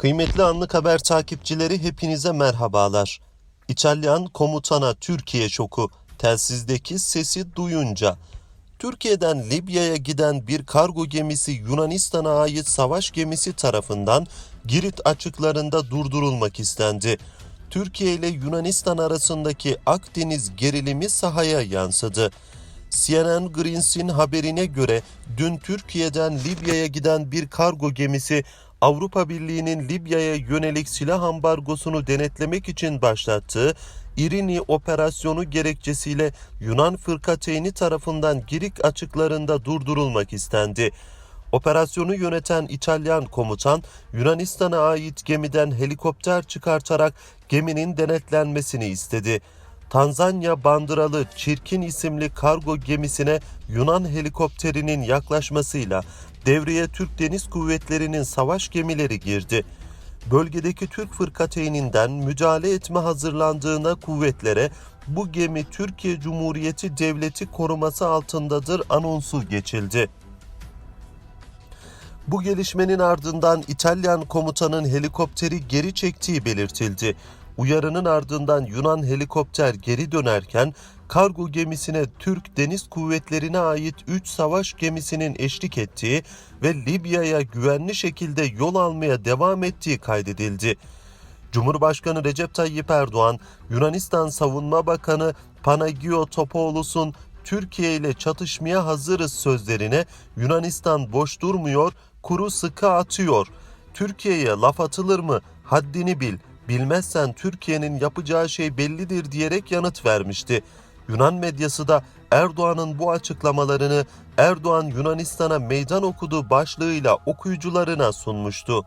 Kıymetli anlık haber takipçileri hepinize merhabalar. İtalyan komutana Türkiye şoku telsizdeki sesi duyunca Türkiye'den Libya'ya giden bir kargo gemisi Yunanistan'a ait savaş gemisi tarafından Girit açıklarında durdurulmak istendi. Türkiye ile Yunanistan arasındaki Akdeniz gerilimi sahaya yansıdı. CNN Greens'in haberine göre dün Türkiye'den Libya'ya giden bir kargo gemisi Avrupa Birliği'nin Libya'ya yönelik silah ambargosunu denetlemek için başlattığı İrini operasyonu gerekçesiyle Yunan fırkateyni tarafından Girik açıklarında durdurulmak istendi. Operasyonu yöneten İtalyan komutan Yunanistan'a ait gemiden helikopter çıkartarak geminin denetlenmesini istedi. Tanzanya bandıralı Çirkin isimli kargo gemisine Yunan helikopterinin yaklaşmasıyla devreye Türk Deniz Kuvvetleri'nin savaş gemileri girdi. Bölgedeki Türk fırkateyninden müdahale etme hazırlandığına kuvvetlere bu gemi Türkiye Cumhuriyeti Devleti koruması altındadır anonsu geçildi. Bu gelişmenin ardından İtalyan komutanın helikopteri geri çektiği belirtildi. Uyarının ardından Yunan helikopter geri dönerken kargo gemisine Türk Deniz Kuvvetleri'ne ait 3 savaş gemisinin eşlik ettiği ve Libya'ya güvenli şekilde yol almaya devam ettiği kaydedildi. Cumhurbaşkanı Recep Tayyip Erdoğan, Yunanistan Savunma Bakanı Panagiotopoulous'un Türkiye ile çatışmaya hazırız sözlerine Yunanistan boş durmuyor, kuru sıkı atıyor. Türkiye'ye laf atılır mı? Haddini bil. Bilmezsen Türkiye'nin yapacağı şey bellidir diyerek yanıt vermişti. Yunan medyası da Erdoğan'ın bu açıklamalarını Erdoğan Yunanistan'a meydan okudu başlığıyla okuyucularına sunmuştu.